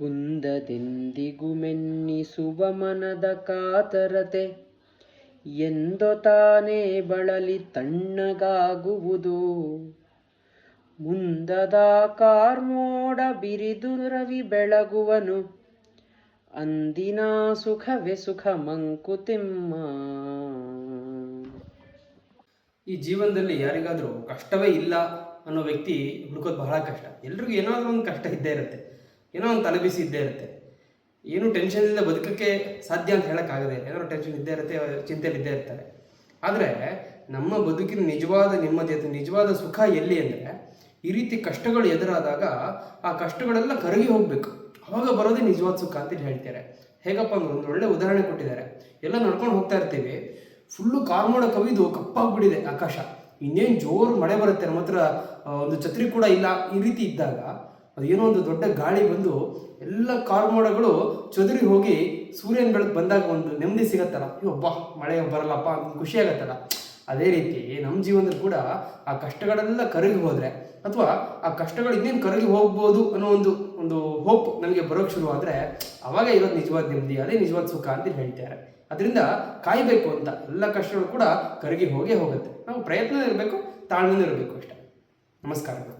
ಕುಂದದೆಂದಿಗು ಮೆನ್ನಿಸುವ ಮನದ ಕಾತರತೆ? ಎಂದ ತಾನೇ ಬಳಲಿ ತಣ್ಣಗಾಗುವುದು. ಮುಂದದ ಕಾರ್ಮೋಡ ಬಿರಿದು ರವಿ ಬೆಳಗುವನು. ಅಂದಿನ ಸುಖವೇ ಸುಖ ಮಂಕುತಿಮ್ಮ. ಈ ಜೀವನದಲ್ಲಿ ಯಾರಿಗಾದರೂ ಕಷ್ಟವೇ ಇಲ್ಲ ಅನ್ನೋ ವ್ಯಕ್ತಿ ಹುಡುಕೋದು ಬಹಳ ಕಷ್ಟ. ಎಲ್ರಿಗೂ ಏನಾದರೂ ಒಂದು ಕಷ್ಟ ಇದ್ದೇ ಇರುತ್ತೆ. ಏನೋ ಒಂದು ತಲೆಬಿಸಿ ಇದ್ದೇ ಇರುತ್ತೆ. ಏನು ಟೆನ್ಷನ್ ಇಲ್ಲದೆ ಬದುಕಕ್ಕೆ ಸಾಧ್ಯ ಅಂತ ಹೇಳೋಕ್ಕಾಗದೆ ಏನಾದ್ರು ಟೆನ್ಷನ್ ಇದ್ದೇ ಇರುತ್ತೆ ಚಿಂತೆಯಲ್ಲಿ ಇದ್ದೇ ಇರ್ತಾರೆ. ಆದರೆ ನಮ್ಮ ಬದುಕಿನ ನಿಜವಾದ ನೆಮ್ಮದಿ ಅಥವಾ ನಿಜವಾದ ಸುಖ ಎಲ್ಲಿ ಅಂದರೆ ಈ ರೀತಿ ಕಷ್ಟಗಳು ಎದುರಾದಾಗ ಆ ಕಷ್ಟಗಳೆಲ್ಲ ಕರಗಿ ಹೋಗಬೇಕು. ಅವಾಗ ಬರೋದೇ ನಿಜವಾದ ಸುಖ ಅಂತ ಹೇಳ್ತಾರೆ. ಹೇಗಪ್ಪ ಅಂದ್ರೆ ಒಂದು ಒಳ್ಳೆ ಉದಾಹರಣೆ ಕೊಟ್ಟಿದ್ದಾರೆ. ಎಲ್ಲ ನಡ್ಕೊಂಡು ಹೋಗ್ತಾ ಇರ್ತೀವಿ. ಫುಲ್ಲು ಕಾರ್ಮೋಡ ಕವಿದು ಕಪ್ಪಾಗ್ಬಿಟ್ಟಿದೆ ಆಕಾಶ. ಇನ್ನೇನು ಜೋರು ಮಳೆ ಬರುತ್ತೆ, ನಮ್ಮ ಹತ್ರ ಒಂದು ಛತ್ರಿ ಕೂಡ ಇಲ್ಲ. ಈ ರೀತಿ ಇದ್ದಾಗ ಅದೇನೋ ಒಂದು ದೊಡ್ಡ ಗಾಳಿ ಬಂದು ಎಲ್ಲ ಕಾರ್ಮೋಡಗಳು ಚದುರಿ ಹೋಗಿ ಸೂರ್ಯನ ಬೆಳಕು ಬಂದಾಗ ಒಂದು ನೆಮ್ಮದಿ ಸಿಗತ್ತಲ್ಲ. ಅಯ್ಯೋ ಬಾ ಮಳೆ ಬರಲ್ಲಪ್ಪ ಅಂತ ಖುಷಿ ಆಗತ್ತಲ್ಲ. ಅದೇ ರೀತಿ ನಮ್ಮ ಜೀವನದಲ್ಲಿ ಕೂಡ ಆ ಕಷ್ಟಗಳೆಲ್ಲ ಕರಗಿ ಹೋದರೆ ಅಥವಾ ಆ ಕಷ್ಟಗಳು ಇನ್ನೇನು ಕರಗಿ ಹೋಗ್ಬೋದು ಅನ್ನೋ ಒಂದು ಒಂದು ಹೋಪ್ ನಮಗೆ ಬರೋಕ್ಕೆ ಶುರು ಆದರೆ ಅವಾಗ ಇರೋದು ನಿಜವಾದ ನೆಮ್ಮದಿ, ಅದೇ ನಿಜವಾದ ಸುಖ ಅಂತ ಹೇಳ್ತಾರೆ. ಅದರಿಂದ ಕಾಯಬೇಕು ಅಂತ ಎಲ್ಲ ಕಷ್ಟಗಳು ಕೂಡ ಕರಗಿ ಹೋಗೇ ಹೋಗುತ್ತೆ. ನಾವು ಪ್ರಯತ್ನ ಇರಬೇಕು ತಾಳ್ಮೆನೂ ಇರಬೇಕು ಅಷ್ಟೇ. ನಮಸ್ಕಾರಗಳು.